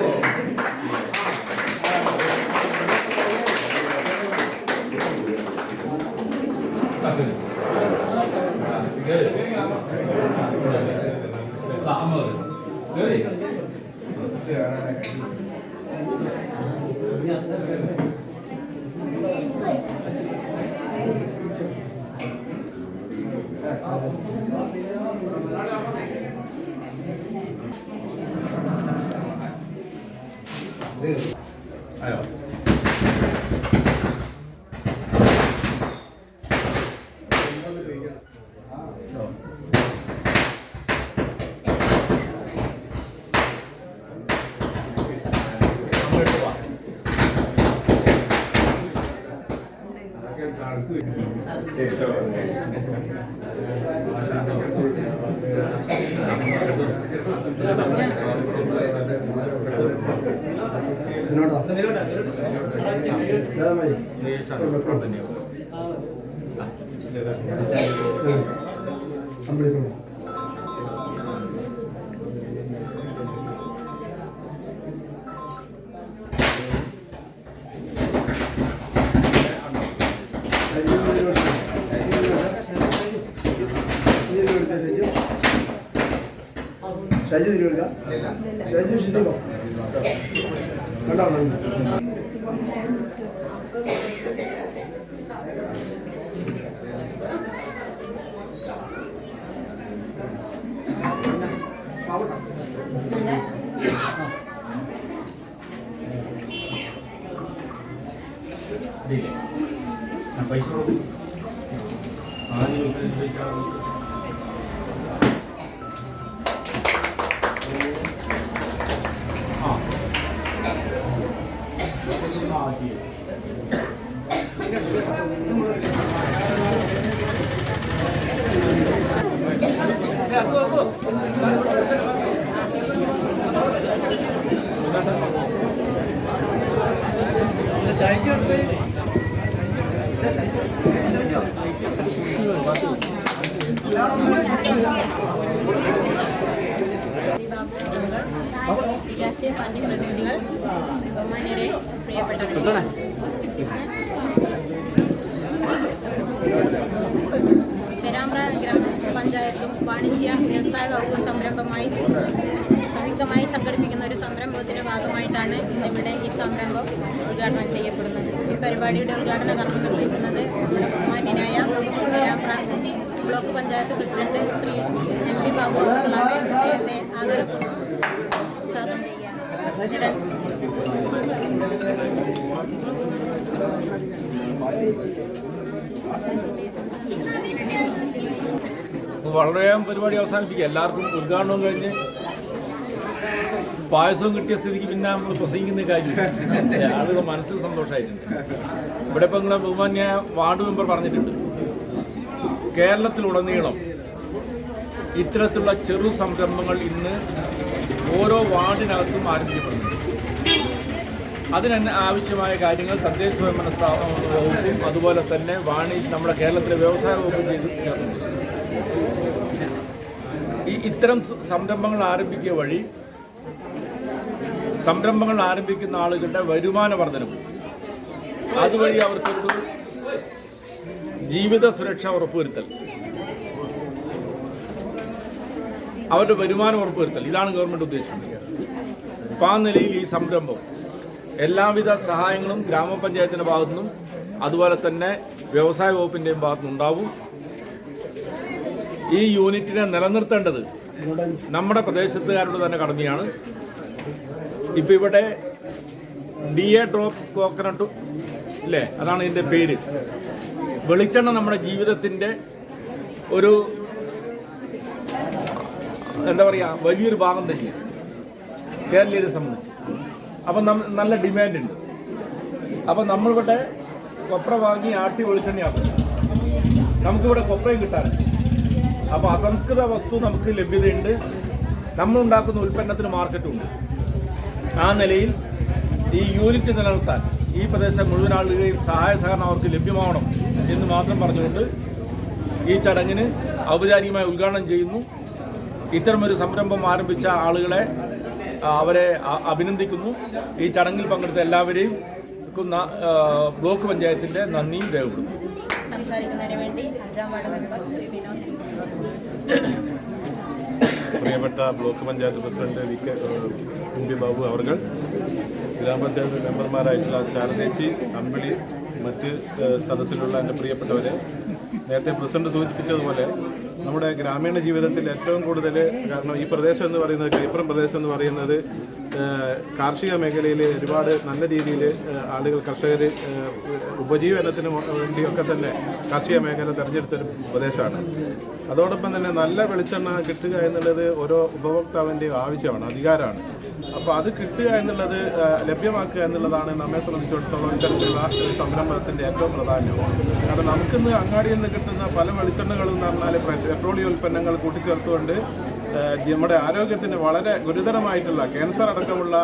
Amém. ഇതിനോട്ടോ Sampai Sampai suruh രാഷ്ട്രീയ party പ്രതിനിധികൾ ബഹുമാന്യരെ പ്രിയപ്പെട്ടവരെ. പെരാമ്പ്ര ഗ്രാമപഞ്ചായത്തും വാണിജ്യ വ്യവസായ വകുപ്പ് സംരംഭമായി സംയുക്തമായി സംഘടിപ്പിക്കുന്ന ഒരു സംരംഭത്തിന്റെ ഭാഗമായിട്ടാണ് ഇന്നിവിടെ ഈ സംരംഭം ഉദ്ഘാടനം ചെയ്യപ്പെടുന്നത്. ഈ പരിപാടിയുടെ ഉദ്ഘാടന കർമ്മം നിർവഹിക്കുന്നത് നമ്മുടെ ബഹുമാന്യനായ block panchayat president Shri M P Babu അദ്ദേഹത്തെ ആദരപൂർവം സ്വാഗതം ചെയ്യാം വളരെ പരിപാടി അവസാനിപ്പിക്കുക. എല്ലാവർക്കും ഉദ്ഘാടനവും കഴിഞ്ഞ് പായസവും കിട്ടിയ സ്ഥിതിക്ക് പിന്നെ നമ്മൾ പ്രസംഗിക്കുന്ന കാര്യം ആളുകൾ മനസ്സിൽ സന്തോഷമായിട്ടുണ്ട്. ഇവിടെ ഇപ്പം നിങ്ങളെ ബഹുമാന്യ വാർഡ് മെമ്പർ പറഞ്ഞിട്ടുണ്ട്. കേരളത്തിലുടനീളം ഇത്തരത്തിലുള്ള ചെറു സംരംഭങ്ങൾ ഇന്ന് ഓരോ വാർഡിനകത്തും ആരംഭിക്കപ്പെടുന്നുണ്ട് അതിന് ആവശ്യമായ കാര്യങ്ങൾ തദ്ദേശ സ്വയംഭരണ വകുപ്പും അതുപോലെ തന്നെ വാണി നമ്മുടെ കേരളത്തിലെ വ്യവസായ വകുപ്പും ചെയ്ത് ഈ ഇത്തരം സംരംഭങ്ങൾ ആരംഭിക്കുക വഴി സംരംഭങ്ങൾ ആരംഭിക്കുന്ന ആളുകളുടെ വരുമാന വർധനവ്. അതുവഴി അവർക്കൊരു ജീവിത സുരക്ഷ ഉറപ്പുവരുത്തൽ. അവരുടെ വരുമാനം ഉറപ്പുവരുത്തൽ. ഇതാണ് ഗവൺമെന്റ് ഉദ്ദേശിക്കുന്നത്. അപ്പം ആ നിലയിൽ ഈ സംരംഭം എല്ലാവിധ സഹായങ്ങളും ഗ്രാമപഞ്ചായത്തിന്റെ ഭാഗത്തുനിന്നും അതുപോലെ തന്നെ വ്യവസായ വകുപ്പിന്റെയും ഭാഗത്തു നിന്നുണ്ടാവും ഈ യൂണിറ്റിനെ നിലനിർത്തേണ്ടത് നമ്മുടെ പ്രദേശത്തുകാരുടെ തന്നെ കടമയാണ്. ഇപ്പം ഇവിടെ ഡി എ ഡ്രോപ്സ് കോക്കനട്ട് ഇല്ലേ? അതാണ് ഇതിന്റെ പേര്. വെളിച്ചെണ്ണ നമ്മുടെ ജീവിതത്തിന്റെ ഒരു എന്താ പറയുക വലിയൊരു ഭാഗം തന്നെയാണ് കേരളീയരെ സംബന്ധിച്ച്. അപ്പം നല്ല ഡിമാൻഡ് ഉണ്ട്. അപ്പം നമ്മളിവിടെ കൊപ്ര വാങ്ങി ആട്ടി വെളിച്ചെണ്ണയാക്കും. നമുക്കിവിടെ കൊപ്രയും കിട്ടാറുണ്ട്. അപ്പോൾ അസംസ്കൃത വസ്തു നമുക്ക് ലഭ്യതയുണ്ട്. നമ്മളുണ്ടാക്കുന്ന ഉൽപ്പന്നത്തിന് മാർക്കറ്റും മാർക്കറ്റുണ്ട് ആ നിലയിൽ ഈ യൂണിറ്റ് നിലനിർത്താൻ ഈ പ്രദേശത്തെ മുഴുവൻ ആളുകളെയും സഹായ സഹകരണം അവർക്ക് ലഭ്യമാവണം എന്ന് മാത്രം പറഞ്ഞുകൊണ്ട് ഈ ചടങ്ങിന് ഔപചാരികമായി ഉദ്ഘാടനം ചെയ്യുന്നു. ഇത്തരമൊരു സംരംഭം ആരംഭിച്ച ആളുകളെ അവരെ അഭിനന്ദിക്കുന്നു. ഈ ചടങ്ങിൽ പങ്കെടുത്ത എല്ലാവരെയും ബ്ലോക്ക് പഞ്ചായത്തിന്റെ നന്ദിയും രേഖപ്പെടുത്തുന്നു. സംസാരിക്കുന്നതിന് വേണ്ടി അഞ്ചാം വാർഡ് മെമ്പർ ശ്രീ വിനോദ്. പ്രിയപ്പെട്ട block panchayat president V K M Babu അവർ ഗ്രാമപഞ്ചായത്ത് മെമ്പർമാരായിട്ടുള്ള ശാരദേച്ചി അമ്പിളി മറ്റ് സദസ്സിലുള്ള എന്റെ പ്രിയപ്പെട്ടവരെ. നേരത്തെ പ്രസിഡന്റ് സൂചിപ്പിച്ചതുപോലെ നമ്മുടെ ഗ്രാമീണ ജീവിതത്തിൽ ഏറ്റവും കൂടുതൽ കാരണം ഈ പ്രദേശം എന്ന് പറയുന്നത് കൈപ്പുറം പ്രദേശം എന്ന് പറയുന്നത് കാർഷിക മേഖലയിൽ ഒരുപാട് നല്ല രീതിയിൽ ആളുകൾ കർഷകർ ഉപജീവനത്തിന് വേണ്ടിയൊക്കെ തന്നെ കാർഷിക മേഖല തിരഞ്ഞെടുത്തൊരു പ്രദേശമാണ്. അതോടൊപ്പം തന്നെ നല്ല വെളിച്ചെണ്ണ കിട്ടുക എന്നുള്ളത് ഓരോ ഉപഭോക്താവിന്റെയും ആവശ്യമാണ് അധികാരമാണ്. അപ്പോൾ അത് കിട്ടുക എന്നുള്ളത് ലഭ്യമാക്കുക എന്നുള്ളതാണ് നമ്മെ സംബന്ധിച്ചിടത്തോളം ഇത്തരത്തിലുള്ള ഒരു സംരംഭത്തിന്റെ ഏറ്റവും പ്രാധാന്യം കാരണം നമുക്കിന്ന് അങ്ങാടിയിൽ നിന്ന് കിട്ടുന്ന പല വെളിച്ചെണ്ണകളും എന്ന് പറഞ്ഞാൽ പെട്രോളിയം ഉൽപ്പന്നങ്ങൾ കൂട്ടിച്ചേർത്തുകൊണ്ട് നമ്മുടെ ആരോഗ്യത്തിന് വളരെ ഗുരുതരമായിട്ടുള്ള ക്യാൻസർ അടക്കമുള്ള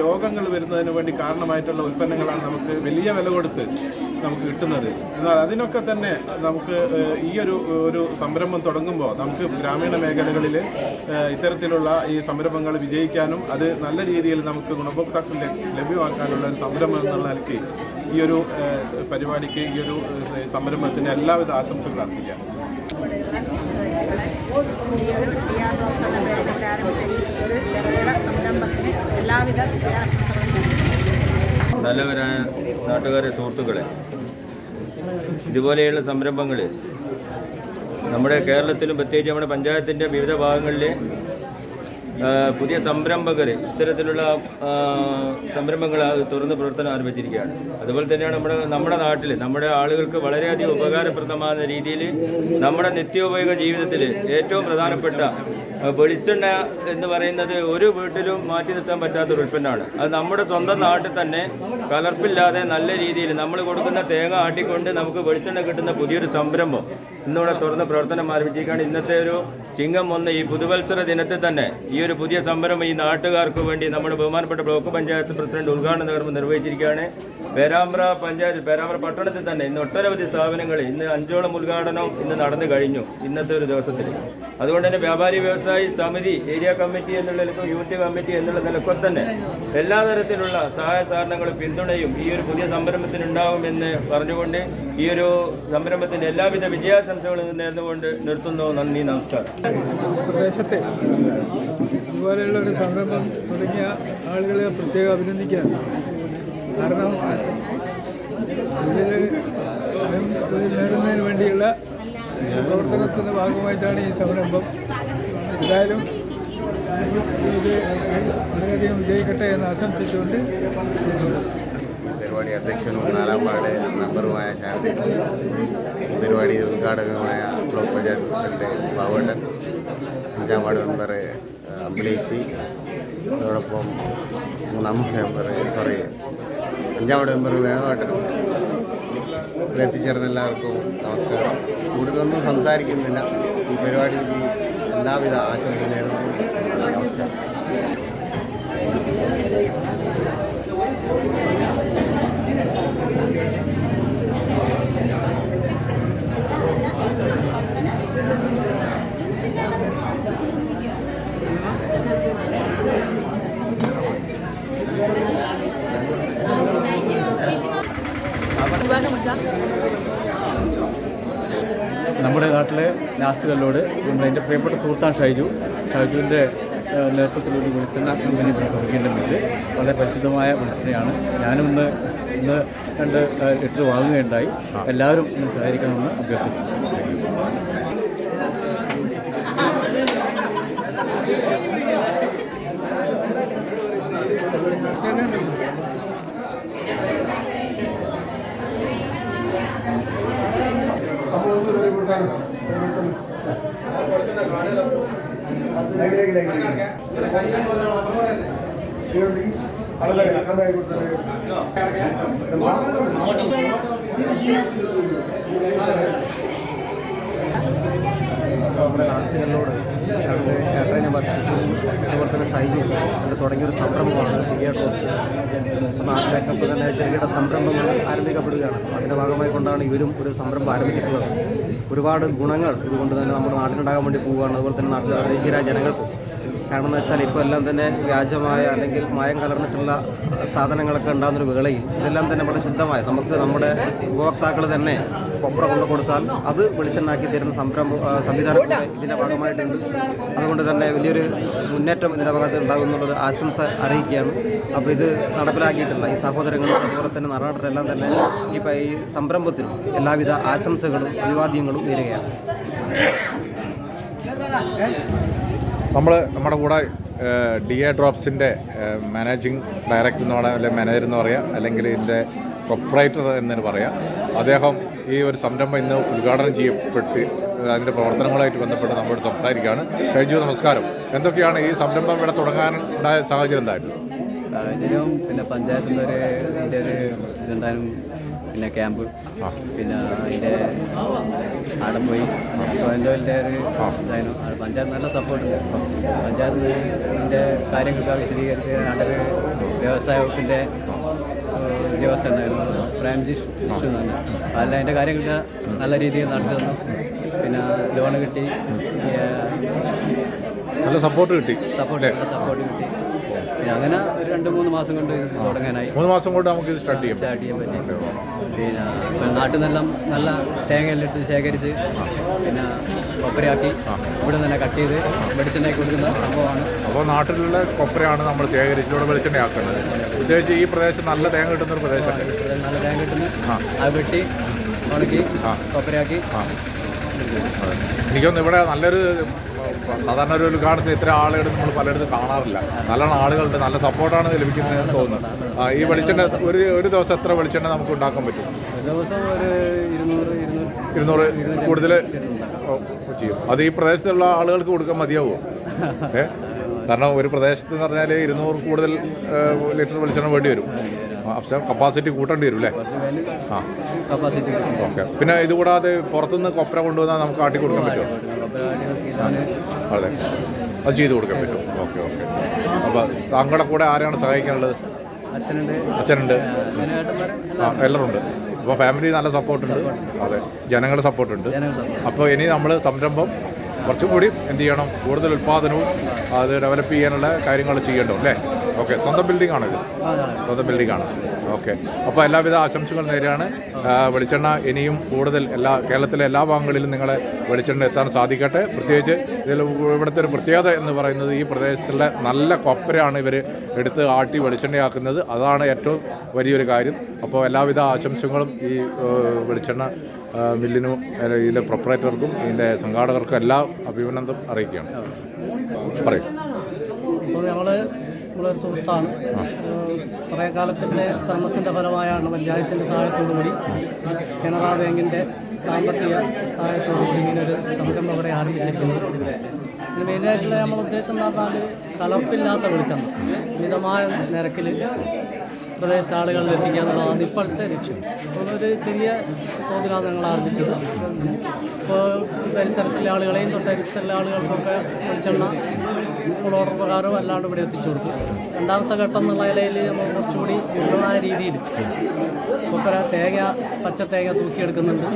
രോഗങ്ങൾ വരുന്നതിന് വേണ്ടി കാരണമായിട്ടുള്ള ഉൽപ്പന്നങ്ങളാണ് നമുക്ക് വലിയ വില കൊടുത്ത് നമുക്ക് കിട്ടുന്നത്. എന്നാൽ അതിനൊക്കെ തന്നെ നമുക്ക് ഈ ഒരു ഒരു സംരംഭം തുടങ്ങുമ്പോൾ നമുക്ക് ഗ്രാമീണ മേഖലകളിൽ ഇത്തരത്തിലുള്ള ഈ സംരംഭങ്ങൾ വിജയിക്കാനും അത് നല്ല രീതിയിൽ നമുക്ക് ഗുണഭോക്താക്കളിൽ ലഭ്യമാക്കാനുള്ള ഒരു സംരംഭം എന്നുള്ള നിലയ്ക്ക് ഈ ഒരു പരിപാടിക്ക് ഈ ഒരു സംരംഭത്തിന് എല്ലാവിധ ആശംസകളും അർപ്പിക്കാം. ഈ ഒരു ടി ആർ ബോക്സ് എന്ന പേരിൽ ആരംഭിച്ച ഒരു ചെറുകിട സംരംഭത്തിന് എല്ലാവിധ വിജയാശംസകളും. നല്ലവരായ നാട്ടുകാരെ സുഹൃത്തുക്കളെ ഇതുപോലെയുള്ള സംരംഭങ്ങൾ നമ്മുടെ കേരളത്തിലും പ്രത്യേകിച്ച് നമ്മുടെ പഞ്ചായത്തിന്റെ വിവിധ ഭാഗങ്ങളിൽ പുതിയ സംരംഭകർ ഇത്തരത്തിലുള്ള സംരംഭങ്ങൾ തുറന്ന് പ്രവർത്തനം ആരംഭിച്ചിരിക്കുകയാണ്. അതുപോലെ തന്നെയാണ് നമ്മുടെ നമ്മുടെ നാട്ടിൽ നമ്മുടെ ആളുകൾക്ക് വളരെയധികം ഉപകാരപ്രദമാകുന്ന രീതിയിൽ നമ്മുടെ നിത്യോപയോഗ ജീവിതത്തിൽ ഏറ്റവും പ്രധാനപ്പെട്ട വെളിച്ചെണ്ണ എന്ന് പറയുന്നത് ഒരു വീട്ടിലും മാറ്റി നിർത്താൻ പറ്റാത്ത ഒരു ഉൽപ്പന്നമാണ്. അത് നമ്മുടെ സ്വന്തം നാട്ടിൽ തന്നെ കലർപ്പില്ലാതെ നല്ല രീതിയിൽ നമ്മൾ കൊടുക്കുന്ന തേങ്ങ ആട്ടിക്കൊണ്ട് നമുക്ക് വെളിച്ചെണ്ണ കിട്ടുന്ന പുതിയൊരു സംരംഭം. ഇന്നിവിടെ തുറന്ന് പ്രവർത്തനം ആരംഭിച്ചിരിക്കുകയാണ് ഇന്നത്തെ ഒരു ചിങ്ങം ഒന്ന് ഈ പുതുവത്സര ദിനത്തിൽ തന്നെ ഈ ഒരു പുതിയ സംരംഭം ഈ നാട്ടുകാർക്ക് വേണ്ടി നമ്മുടെ ബഹുമാനപ്പെട്ട ബ്ലോക്ക് പഞ്ചായത്ത് പ്രസിഡന്റ് ഉദ്ഘാടന കർമ്മം നിർവഹിച്ചിരിക്കുകയാണ്. പേരാമ്പ്ര പഞ്ചായത്ത് പേരാമ്പ്ര പട്ടണത്തിൽ തന്നെ ഇന്ന് ഒട്ടനവധി സ്ഥാപനങ്ങൾ ഇന്ന് അഞ്ചോളം ഉദ്ഘാടനം ഇന്ന് നടന്നു കഴിഞ്ഞു ഇന്നത്തെ ഒരു ദിവസത്തിൽ. അതുകൊണ്ട് തന്നെ വ്യാപാരി വ്യവസായി സമിതി ഏരിയ കമ്മിറ്റി എന്നുള്ള നിലക്കും യൂണിറ്റ് കമ്മിറ്റി എന്നുള്ള നിലക്കും തന്നെ എല്ലാ തരത്തിലുള്ള സഹായ സഹകരണങ്ങളും പിന്തുണയും ഈ ഒരു പുതിയ സംരംഭത്തിനുണ്ടാവുമെന്ന് പറഞ്ഞുകൊണ്ട് ഈ ഒരു സംരംഭത്തിന്റെ എല്ലാവിധ വിജയാശംസകളും നേർന്നുകൊണ്ട് നിർത്തുന്നു. നന്ദി നമസ്കാരം. പ്രദേശത്തെ ഇതുപോലെയുള്ള ഒരു സംരംഭം തുടങ്ങിയ ആളുകളെ പ്രത്യേകം അഭിനന്ദിക്കാൻ കാരണം ഇതിൽ തൊഴിൽ നേടുന്നതിന് വേണ്ടിയുള്ള പ്രവർത്തനത്തിന്റെ ഭാഗമായിട്ടാണ് ഈ സംരംഭം. എന്തായാലും ഇത് വളരെയധികം വിജയിക്കട്ടെ എന്ന് ആശംസിച്ചുകൊണ്ട് പരിപാടി അധ്യക്ഷനും നാലാം വാർഡ് മെമ്പറുമായ ശാന്തി പരിപാടി ഉദ്ഘാടകനുമായ ബ്ലോക്ക് പഞ്ചായത്ത് പ്രസിഡന്റ് പാവണ്ടൻ അഞ്ചാം വാർഡ് മെമ്പർ അമ്പിളേച്ചി അതോടൊപ്പം മൂന്നാം മെമ്പർ സോറി അഞ്ചാം വാർഡ് മെമ്പർ വേണവാട്ടൻ എത്തിച്ചേർന്ന എല്ലാവർക്കും നമസ്കാരം. കൂടുതലൊന്നും സംസാരിക്കുന്നില്ല. ഈ പരിപാടിക്ക് എല്ലാവിധ ആശംസ നേരുന്നു നമസ്കാരം നമ്മുടെ നാട്ടിലെ ലാസ്റ്റ് കല്ലോട് നമ്മുടെ എന്റെ പ്രിയപ്പെട്ട സുഹൃത്താണ് ഷൈജു ഷൈജുവിന്റെ നേതൃത്വത്തിൽ ഒരു വെളിച്ചെണ്ണ കമ്പനി തുടങ്ങിയിട്ടുണ്ടെങ്കിൽ വളരെ പരിശുദ്ധമായ വെളിച്ചെണ്ണയാണ് ഞാനും ഇന്ന് ഇന്ന് രണ്ട് ലിറ്റർ വാങ്ങുകയുണ്ടായി. എല്ലാവരും ഇന്ന് സഹകരിക്കണമെന്ന് അഭ്യർത്ഥിക്കുന്നു. നമ്മുടെ ലാസ്റ്റ് കല്ലോട് ഞങ്ങളുടെ യാത്രയെ ഭക്ഷിച്ചു അതുപോലെ തന്നെ സൈജു അത് തുടങ്ങിയൊരു സംരംഭമാണ് ഇന്ത്യ ടോപ്സ് നാട്ടിലൊക്കെ ഇപ്പോൾ തന്നെ ചെറുകിട സംരംഭങ്ങൾ ആരംഭിക്കപ്പെടുകയാണ്. അതിന്റെ ഭാഗമായി കൊണ്ടാണ് ഇവരും ഒരു സംരംഭം ആരംഭിച്ചിട്ടുള്ളത്. ഒരുപാട് ഗുണങ്ങൾ ഇതുകൊണ്ട് തന്നെ നമ്മുടെ നാട്ടിലുണ്ടാകാൻ വേണ്ടി പോവുകയാണ്. അതുപോലെ തന്നെ നാട്ടിലെ തദ്ദേശീയരായ ജനങ്ങൾക്കും. കാരണം എന്ന് വെച്ചാൽ ഇപ്പോൾ എല്ലാം തന്നെ വ്യാജമായ അല്ലെങ്കിൽ മായം കലർന്നിട്ടുള്ള സാധനങ്ങളൊക്കെ ഉണ്ടാകുന്നൊരു വേളയിൽ ഇതെല്ലാം തന്നെ വളരെ ശുദ്ധമായ നമുക്ക് നമ്മുടെ ഉപഭോക്താക്കൾ തന്നെ കൊപ്ര കൊണ്ടു കൊടുത്താൽ അത് വെളിച്ചെണ്ണാക്കി തരുന്ന സംരംഭം സംവിധാനം ഇതിന്റെ ഭാഗമായിട്ടുണ്ട്. അതുകൊണ്ട് തന്നെ വലിയൊരു മുന്നേറ്റം ഇതിന്റെ ഭാഗത്ത് ഉണ്ടാകുന്നുള്ളത് ആശംസ അറിയിക്കുകയാണ്. അപ്പോൾ ഇത് നടപ്പിലാക്കിയിട്ടുള്ള ഈ സഹോദരങ്ങളും അതുപോലെ തന്നെ നാടാട്ടരെല്ലാം തന്നെ ഈ സംരംഭത്തിൽ എല്ലാവിധ ആശംസകളും അഭിവാദ്യങ്ങളും നേരുകയാണ്. നമ്മൾ നമ്മുടെ കൂടെ ഡി എ ഡ്രോപ്സിന്റെ മാനേജിങ് ഡയറക്ടർ എന്ന് പറയാം അല്ലെങ്കിൽ മാനേജർ എന്ന് പറയാം അല്ലെങ്കിൽ ഇതിന്റെ പ്രൊപ്പറേറ്റർ എന്നു പറയാം. അദ്ദേഹം ഈ ഒരു സംരംഭം ഇന്ന് ഉദ്ഘാടനം ചെയ്യപ്പെട്ട് അതിന്റെ പ്രവർത്തനങ്ങളുമായിട്ട് ബന്ധപ്പെട്ട് നമ്മോട് സംസാരിക്കുകയാണ്. ഷൈജു നമസ്കാരം. എന്തൊക്കെയാണ് ഈ സംരംഭം ഇവിടെ തുടങ്ങാൻ ഉണ്ടായ സാഹചര്യം എന്തായിരുന്നു? സാഹചര്യം പിന്നെ പഞ്ചായത്തിൽ ഒരു ഇതിന്റെ ഒരു ഇതുണ്ടായാലും പിന്നെ ക്യാമ്പ് പിന്നെ അതിന്റെ അവിടെ പോയി സ്വയംതൊഴിലിന്റെ ഒരു ഇതായിരുന്നു അത് പഞ്ചായത്ത് നല്ല സപ്പോർട്ടുണ്ട് പഞ്ചായത്ത് ഇതിന്റെ കാര്യങ്ങളൊക്കെ വിശദീകരിച്ച് ഒരു വ്യവസായ വകുപ്പിന്റെ ഏഹ്, ഉദ്യോഗസ്ഥൻ ഉണ്ടായിരുന്നു പ്രേംജി വിഷ്ണു പറഞ്ഞ അതിൽ അതിന്റെ കാര്യങ്ങളൊക്കെ നല്ല രീതിയിൽ നടത്തുന്നു പിന്നെ ലോൺ കിട്ടി. നല്ല സപ്പോർട്ട് കിട്ടി. സപ്പോർട്ട് സപ്പോർട്ട് കിട്ടി. അങ്ങനെ ഒരു രണ്ട് മൂന്ന് മാസം കൊണ്ട് ഇത് തുടങ്ങാനായി. മൂന്ന് മാസം കൊണ്ട് നമുക്ക് സ്റ്റാർട്ട് ചെയ്യാം സ്റ്റാർട്ട് ചെയ്യാൻ പറ്റും. പിന്നെ നാട്ടിൽ നിന്നെല്ലാം നല്ല തേങ്ങയെല്ലാം ഇട്ട് ശേഖരിച്ച്. പിന്നെ കൊപ്പരയാക്കി ഇവിടെ തന്നെ കട്ട് ചെയ്ത് വെളിച്ചെണ്ണയ്ക്ക് കൊടുക്കുന്ന സംഭവമാണ്. അപ്പോൾ നാട്ടിലുള്ള കൊപ്രയാണ് നമ്മൾ ശേഖരിച്ചിലൂടെ വെളിച്ചെണ്ണയാക്കുന്നത് പ്രത്യേകിച്ച് ഈ പ്രദേശം നല്ല തേങ്ങ കിട്ടുന്ന ഒരു പ്രദേശമാണ്. നല്ല തേങ്ങ കിട്ടുന്നു. അത് വെട്ടി ഉണക്കി കൊപ്പരയാക്കി എനിക്കൊന്ന് ഇവിടെ നല്ലൊരു സാധാരണ ഒരു ഉദ്ഘാടനത്തിൽ ഇത്ര ആളുകൾ നമ്മൾ പലയിടത്തും കാണാറില്ല. നല്ലോണം ആളുകളുണ്ട്. നല്ല സപ്പോർട്ടാണ് ലഭിക്കുന്നതെന്ന് തോന്നുന്നു. ഈ വെളിച്ചെണ്ണ ഒരു ഒരു ദിവസം എത്ര വെളിച്ചെണ്ണ നമുക്ക് ഉണ്ടാക്കാൻ പറ്റും? ഒരു ദിവസം ഒരു ഇരുന്നൂറ് ഇരുന്നൂറ് കൂടുതൽ ചെയ്യും. അത് ഈ പ്രദേശത്തുള്ള ആളുകൾക്ക് കൊടുക്കാൻ മതിയാവുമോ ഏ? കാരണം ഒരു പ്രദേശത്ത് എന്ന് പറഞ്ഞാൽ ഇരുന്നൂറ് കൂടുതൽ ലിറ്റർ വെളിച്ചെണ്ണ വേണ്ടി വരും. പക്ഷേ കപ്പാസിറ്റി കൂട്ടേണ്ടി വരും അല്ലേ? ആ. Capacity okay. പിന്നെ ഇതുകൂടാതെ പുറത്തുനിന്ന് കൊപ്ര കൊണ്ടുവന്നാൽ നമുക്ക് ആട്ടി കൊടുക്കാൻ പറ്റുമോ? അതെ. അത് ചെയ്ത് കൊടുക്കാൻ പറ്റും. Okay okay. അപ്പോൾ താങ്കളുടെ കൂടെ ആരാണ് സഹായിക്കാനുള്ളത്? അച്ഛനുണ്ട്. അച്ഛനുണ്ട്. എല്ലാവരും ഉണ്ട് അപ്പോൾ ഫാമിലി നല്ല സപ്പോർട്ടുണ്ട് അതെ ജനങ്ങളുടെ സപ്പോർട്ടുണ്ട് അപ്പോൾ ഇനി നമ്മൾ സംരംഭം കുറച്ചും കൂടി എന്ത് ചെയ്യണം? കൂടുതൽ ഉൽപ്പാദനവും അത് ഡെവലപ്പ് ചെയ്യാനുള്ള കാര്യങ്ങൾ ചെയ്യേണ്ടോ അല്ലേ? ഓക്കെ സ്വന്തം ബിൽഡിംഗ് ആണ് ഇത്. സ്വന്തം ബിൽഡിംഗ് ആണ്. ഓക്കെ. അപ്പോൾ എല്ലാവിധ ആശംസകൾ നേരെയാണ്. വെളിച്ചെണ്ണ ഇനിയും കൂടുതൽ എല്ലാ കേരളത്തിലെ എല്ലാ ഭാഗങ്ങളിലും നിങ്ങളെ വെളിച്ചെണ്ണ എത്താൻ സാധിക്കട്ടെ. പ്രത്യേകിച്ച് ഇതിൽ ഇവിടുത്തെ ഒരു പ്രത്യേകത എന്ന് പറയുന്നത് ഈ പ്രദേശത്തുള്ള നല്ല കൊപ്പരയാണ് ഇവർ എടുത്ത് ആട്ടി വെളിച്ചെണ്ണയാക്കുന്നത്. അതാണ് ഏറ്റവും വലിയൊരു കാര്യം. അപ്പോൾ എല്ലാവിധ ആശംസകളും ഈ വെളിച്ചെണ്ണ മില്ലിനും ഇതിലെ പ്രൊപ്പറേറ്റർക്കും ഇതിന്റെ സംഘാടകർക്കും എല്ലാ അഭിനന്ദനം അറിയിക്കുകയാണ്. പറയും. ഇപ്പോൾ ഞങ്ങൾ നമ്മളൊരു സുഹൃത്താണ്. കുറേ കാലത്തിന്റെ ശ്രമത്തിന്റെ ഫലമായാണ് പഞ്ചായത്തിന്റെ സഹായത്തോടുകൂടി കനറ ബാങ്കിന്റെ സാമ്പത്തിക സഹായത്തോടുകൂടി കൂടി ഒരു സംരംഭം ഇവിടെ ആരംഭിച്ചിരിക്കുന്നത്. ഇതിന് മെയിനായിട്ടുള്ള നമ്മൾ ഉദ്ദേശം എന്ന് പറഞ്ഞാൽ കലർപ്പില്ലാത്ത വെളിച്ചെണ്ണ മിതമായ നിരക്കിൽ പ്രദേശത്തെ ആളുകളിൽ എത്തിക്കുക എന്നുള്ളതാണ് ഇപ്പോഴത്തെ ലക്ഷ്യം. ഒരു ചെറിയ തോതിലാണ് ഞങ്ങൾ ആരംഭിച്ചത്. ഇപ്പോൾ പരിസരത്തിലെ ആളുകളെയും തൊട്ടരിസരത്തിലെ ആളുകൾക്കൊക്കെ വെളിച്ചെണ്ണ നമ്മൾ ഓർഡർ പ്രകാരം അല്ലാണ്ട് ഇവിടെ എത്തിച്ചു കൊടുക്കും. രണ്ടാമത്തെ ഘട്ടം എന്നുള്ള നിലയിൽ നമ്മൾ കുറച്ചുകൂടി വിപുലമായ രീതിയിൽ കൊപ്പര തേങ്ങ പച്ച തേങ്ങ തൂക്കിയെടുക്കുന്നുണ്ട്.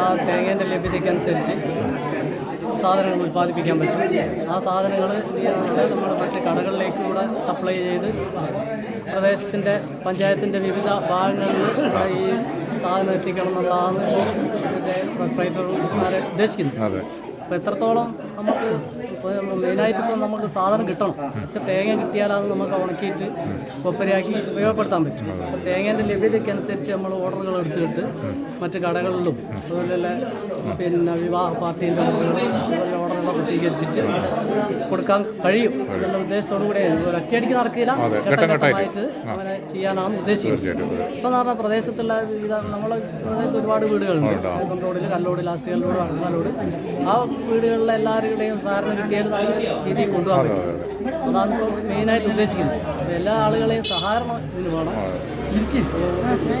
ആ തേങ്ങേന്റെ ലഭ്യതയ്ക്കനുസരിച്ച് സാധനങ്ങൾ ഉൽപ്പാദിപ്പിക്കാൻ പറ്റും. ആ സാധനങ്ങൾ നമ്മൾ മറ്റ് കടകളിലേക്ക് കൂടെ സപ്ലൈ ചെയ്ത് പ്രദേശത്തിന്റെ പഞ്ചായത്തിന്റെ വിവിധ ഭാഗങ്ങളിൽ ഈ സാധനം എത്തിക്കണം എന്നുള്ളതാണ് ഉദ്ദേശിക്കുന്നത്. അപ്പോൾ എത്രത്തോളം നമുക്ക് ഇപ്പോൾ മെയിനായിട്ട് ഇപ്പോൾ നമുക്ക് സാധനം കിട്ടണം. പക്ഷെ തേങ്ങ കിട്ടിയാലാണ് നമുക്ക് ഉണക്കിയിട്ട് കൊപ്പരയാക്കി ഉപയോഗപ്പെടുത്താൻ പറ്റും. അപ്പോൾ തേങ്ങേന്റെ ലഭ്യതയ്ക്കനുസരിച്ച് നമ്മൾ ഓർഡറുകൾ എടുത്തിട്ട് മറ്റ് കടകളിലും അതുപോലെ പിന്നെ വിവാഹ പാർട്ടിയിലും അതുപോലെ ഓർഡറുകളൊക്കെ സ്വീകരിച്ചിട്ട് കൊടുക്കാൻ കഴിയും എന്നുള്ള ഉദ്ദേശത്തോടു കൂടെ ഒറ്റയടിക്ക് നടക്കില്ല. ഘട്ടമായിട്ട്. അങ്ങനെ ചെയ്യാനാണ് ഉദ്ദേശിക്കുന്നത്. ഇപ്പം നമ്മുടെ പ്രദേശത്തുള്ള വിവിധ നമ്മളെ പ്രദേശത്ത് ഒരുപാട് വീടുകളുണ്ട്. റോഡിൽ കല്ലോട് ലാസ്റ്റ് കല്ലോട് അടുത്താലോട് ആ വീടുകളിലെ എല്ലാവരുടെയും സഹകരണം കിട്ടിയാൽ നല്ല രീതിയിൽ കൊണ്ടുപോകാൻ പറ്റും. അതാണ് മെയിനായിട്ട് ഉദ്ദേശിക്കുന്നത്. എല്ലാ ആളുകളെയും സഹകരണം ഇതിന് വേണം.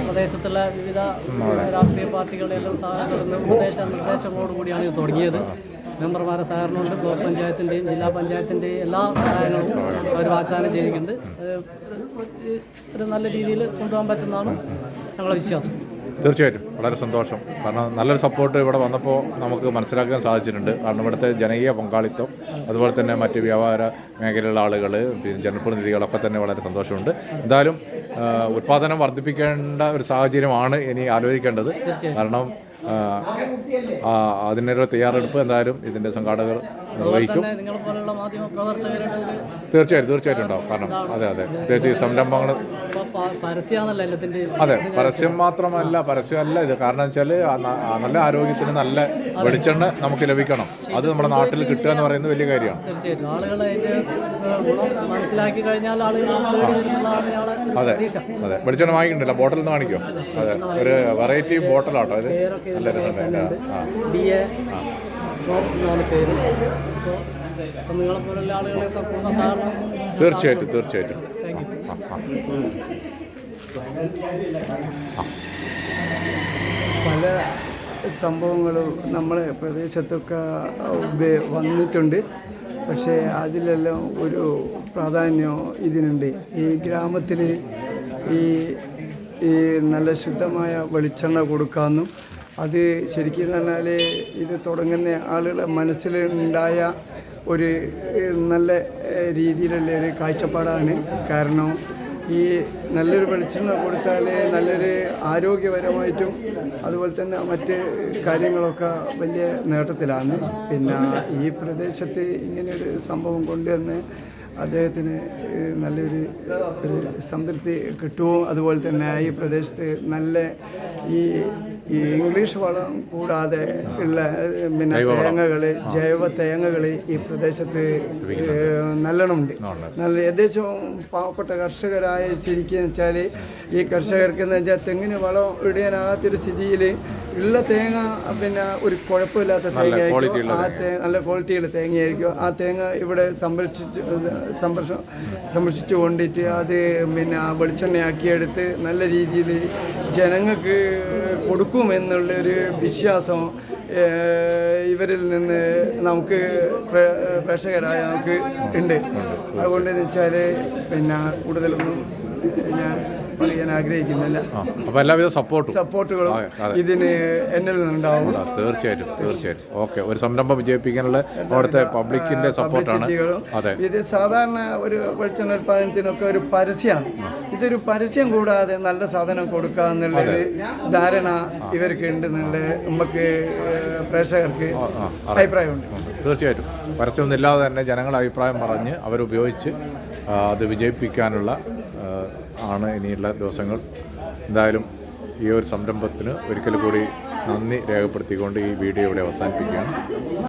പ്രദേശത്തുള്ള വിവിധ രാഷ്ട്രീയ പാർട്ടികളുടെ എല്ലാം സഹകരണം നിർദ്ദേശ നിർദ്ദേശങ്ങളോടുകൂടിയാണ് ഇത് തുടങ്ങിയത്. മെമ്പർമാരെ സഹകരണമുണ്ട്. ബ്ലോക്ക് പഞ്ചായത്തിന്റെയും ജില്ലാ പഞ്ചായത്തിന്റെയും എല്ലാ സഹായങ്ങളും അവർ വാഗ്ദാനം ചെയ്തിട്ടുണ്ട് ഒരു നല്ല രീതിയിൽ കൊണ്ടുപോകാൻ പറ്റുന്നതാണ് ഞങ്ങളുടെ വിശ്വാസം. തീർച്ചയായിട്ടും. വളരെ സന്തോഷം. കാരണം നല്ലൊരു സപ്പോർട്ട് ഇവിടെ വന്നപ്പോൾ നമുക്ക് മനസ്സിലാക്കാൻ സാധിച്ചിട്ടുണ്ട്. കാരണം ഇവിടുത്തെ ജനകീയ പങ്കാളിത്തം അതുപോലെ തന്നെ മറ്റ് വ്യാപാര മേഖലയിലുള്ള ആളുകൾ പിന്നെ ജനപ്രതിനിധികളൊക്കെ തന്നെ വളരെ സന്തോഷമുണ്ട്. എന്തായാലും ഉത്പാദനം വർദ്ധിപ്പിക്കേണ്ട ഒരു സാഹചര്യമാണ് ഇനി ആലോചിക്കേണ്ടത്. കാരണം അതിനൊരു തയ്യാറെടുപ്പ് എന്തായാലും ഇതിന്റെ സംഘാടകർ നിർവഹിക്കും. തീർച്ചയായിട്ടും തീർച്ചയായിട്ടും ഉണ്ടാവും. കാരണം അതെ അതെ. പ്രത്യേകിച്ച് സംരംഭങ്ങൾ അതെ പരസ്യം മാത്രമല്ല പരസ്യമല്ല ഇത്. കാരണം വെച്ചാൽ നല്ല ആരോഗ്യത്തിന് നല്ല വെളിച്ചെണ്ണ നമുക്ക് ലഭിക്കണം. അത് നമ്മുടെ നാട്ടിൽ കിട്ടുക എന്ന് പറയുന്നത് വലിയ കാര്യമാണ്. അതെ അതെ. വെളിച്ചെണ്ണ വാങ്ങിക്കണ്ടല്ലോ? ബോട്ടിൽ നിന്ന് കാണിക്കോ അതെ ഒരു വെറൈറ്റി ബോട്ടിലാട്ടോ ഇത്. നല്ല രസമുണ്ട് ആ ഡി എ ഡ്രോപ്സ് എന്നാണ് പേര്. അപ്പോൾ അപ്പോൾ നിങ്ങളെ പോലുള്ള ആളുകളെയൊക്കെ പൂർണ സഹകരണം തീർച്ചയായിട്ടും തീർച്ചയായിട്ടും. പല സംഭവങ്ങളും നമ്മളെ പ്രദേശത്തൊക്കെ വന്നിട്ടുണ്ട്. പക്ഷേ അതിലെല്ലാം ഒരു പ്രാധാന്യം ഇതിനുണ്ട്. ഈ ഗ്രാമത്തിൽ ഈ ഈ നല്ല ശുദ്ധമായ വെളിച്ചെണ്ണ കൊടുക്കാമെന്നും അത് ശരിക്കും പറഞ്ഞാൽ ഇത് തുടങ്ങുന്ന ആളുകളുടെ മനസ്സിലുണ്ടായ ഒരു നല്ല രീതിയിലുള്ള ഒരു കാഴ്ചപ്പാടാണ്. കാരണം ഈ നല്ലൊരു വെളിച്ചെണ്ണ കൊടുത്താൽ നല്ലൊരു ആരോഗ്യപരമായിട്ടും അതുപോലെ തന്നെ മറ്റ് കാര്യങ്ങളൊക്കെ വലിയ നേട്ടത്തിലാണ്. പിന്നെ ഈ പ്രദേശത്ത് ഇങ്ങനെയൊരു സംഭവം കൊണ്ടുവന്ന് അദ്ദേഹത്തിന് നല്ലൊരു സംതൃപ്തി കിട്ടുമോ അതുപോലെ തന്നെ ഈ പ്രദേശത്ത് നല്ല ഈ ഈ ഇംഗ്ലീഷ് വളം കൂടാതെ ഉള്ള പിന്നെ തേങ്ങകൾ ജൈവ തേങ്ങകൾ ഈ പ്രദേശത്ത് നല്ലോണമുണ്ട്. നല്ല ഏകദേശം പാവപ്പെട്ട കർഷകരായ ശരിക്കും വെച്ചാൽ ഈ കർഷകർക്ക് എന്ന് വെച്ചാൽ തെങ്ങിന് വളം ഇടാനാകാത്തൊരു സ്ഥിതിയിൽ ഉള്ള തേങ്ങ പിന്നെ ഒരു കുഴപ്പമില്ലാത്ത തേങ്ങയായിരിക്കും. ആ തേ നല്ല ക്വാളിറ്റിയുള്ള തേങ്ങയായിരിക്കും. ആ തേങ്ങ ഇവിടെ സംരക്ഷിച്ച് സംരക്ഷ സംരക്ഷിച്ചു കൊണ്ടിട്ട് അത് പിന്നെ വെളിച്ചെണ്ണയാക്കിയെടുത്ത് നല്ല രീതിയിൽ ജനങ്ങൾക്ക് കൊടുക്കുമെന്നുള്ളൊരു വിശ്വാസം ഇവരിൽ നിന്ന് നമുക്ക് പ്രേ- പ്രേക്ഷകരായ നമുക്ക് ഉണ്ട്. അതുകൊണ്ട് എന്ന് വെച്ചാൽ പിന്നെ കൂടുതലൊന്നും ഞാൻ പറയാൻ ആഗ്രഹിക്കുന്നില്ല. അപ്പോൾ എല്ലാവിധ സപ്പോർട്ടും. സപ്പോർട്ടുകളും. ഇതിന് എന്നിൽ നിന്നുണ്ടാവും. തീർച്ചയായിട്ടും തീർച്ചയായിട്ടും. ഓക്കെ ഒരു സംരംഭം വിജയിപ്പിക്കാനുള്ള അവിടുത്തെ പബ്ലിക്കിന്റെ സപ്പോർട്ടാണ് അതെ. ഇത് സാധാരണ ഒരു വെളിച്ചെണ്ണ ഉൽപ്പാദനത്തിനൊക്കെ ഒരു പരസ്യമാണ് ഇതൊരു പരസ്യം കൂടാതെ നല്ല സാധനം കൊടുക്കുക എന്നുള്ളൊരു ധാരണ ഇവർക്ക് ഉണ്ടെന്നുള്ള നമുക്ക് പ്രേക്ഷകർക്ക് അഭിപ്രായമുണ്ട്. തീർച്ചയായിട്ടും. പരസ്യമൊന്നും ഇല്ലാതെ തന്നെ ജനങ്ങൾ അഭിപ്രായം പറഞ്ഞ് അവരുപയോഗിച്ച് അത് വിജയിപ്പിക്കാനുള്ള ആണ് ഇനിയുള്ള ദിവസങ്ങൾ. എന്തായാലും ഈ ഒരു സംരംഭത്തിന് ഒരിക്കൽ കൂടി നന്ദി രേഖപ്പെടുത്തിക്കൊണ്ട് ഈ വീഡിയോ ഇവിടെ അവസാനിപ്പിക്കുകയാണ്.